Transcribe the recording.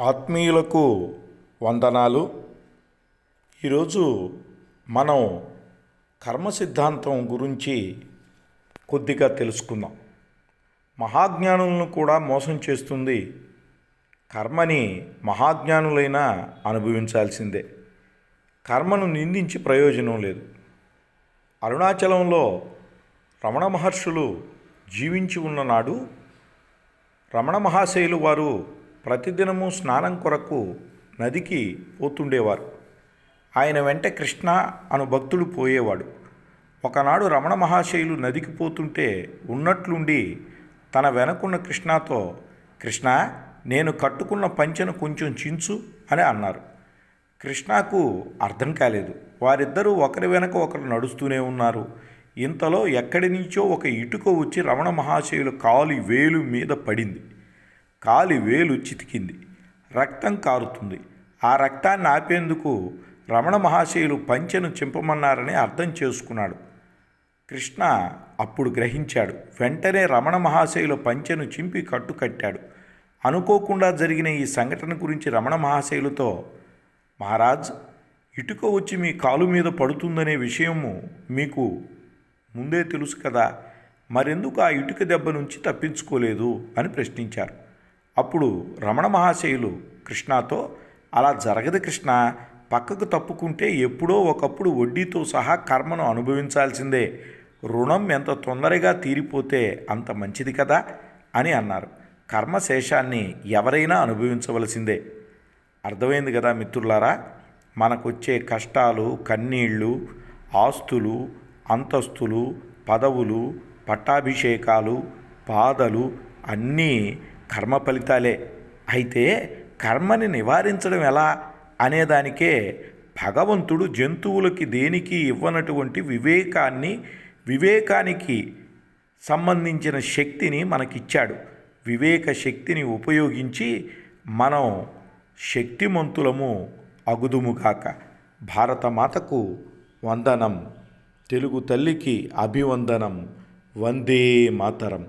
ఆత్మీయులకు వందనాలు. ఈరోజు మనం కర్మ సిద్ధాంతం గురించి కొద్దిగా తెలుసుకుందాం. మహాజ్ఞానులను కూడా మోసం చేస్తుంది. కర్మని మహాజ్ఞానులైనా అనుభవించాల్సిందే. కర్మను నిందించి ప్రయోజనం లేదు. అరుణాచలంలో రమణ మహర్షులు జీవించి ఉన్న నాడు రమణ మహాశయులు వారు ప్రతిదినము స్నానం కొరకు నదికి పోతుండేవారు. ఆయన వెంట కృష్ణ అను భక్తుడు పోయేవాడు. ఒకనాడు రమణ మహాశయులు నదికి పోతుంటే ఉన్నట్లుండి తన వెనకున్న కృష్ణతో కృష్ణ నేను కట్టుకున్న పంచెను కొంచెం చించు అని అన్నారు. కృష్ణకు అర్థం కాలేదు. వారిద్దరూ ఒకరి వెనక ఒకరు నడుస్తూనే ఉన్నారు. ఇంతలో ఎక్కడి నుంచో ఒక ఇటుక వచ్చి రమణ మహాశయుల కాలి వేలు మీద పడింది. కాలి వేలు చితికింది. రక్తం కారుతుంది. ఆ రక్తాన్ని ఆపేందుకు రమణ మహాశయులు పంచెను చింపమన్నారని అర్థం చేసుకున్నాడు. కృష్ణ అప్పుడు గ్రహించాడు. వెంటనే రమణ మహాశయుల పంచెను చింపి కట్టు కట్టాడు. అనుకోకుండా జరిగిన ఈ సంఘటన గురించి రమణ మహాశయులతో మహారాజ్ ఇటుక వచ్చి మీ కాలు మీద పడుతుందనే విషయము మీకు ముందే తెలుసు కదా. మరెందుకు ఆ ఇటుక దెబ్బ నుంచి తప్పించుకోలేదు? అని ప్రశ్నించారు. అప్పుడు రమణ మహాశయులు కృష్ణతో అలా జరగదు కృష్ణ పక్కకు తప్పుకుంటే ఎప్పుడో ఒకప్పుడు వడ్డీతో సహా కర్మను అనుభవించాల్సిందే. రుణం ఎంత తొందరగా తీరిపోతే అంత మంచిది కదా అని అన్నారు. కర్మశేషాన్ని ఎవరైనా అనుభవించవలసిందే. అర్థమైంది కదా మిత్రులారా? మనకొచ్చే కష్టాలు కన్నీళ్ళు ఆస్తులు అంతస్తులు పదవులు పట్టాభిషేకాలు బాధలు అన్నీ కర్మ ఫలితాలే. అయితే కర్మని నివారించడం ఎలా అనేదానికే భగవంతుడు జంతువులకి దేనికి ఇవ్వనటువంటి వివేకాన్ని వివేకానికి సంబంధించిన శక్తిని మనకిచ్చాడు. వివేక శక్తిని ఉపయోగించి మనం శక్తిమంతులము అగుదుముగాక. భారతమాతకు వందనం తెలుగు తల్లికి అభివందనం వందే మాతరం.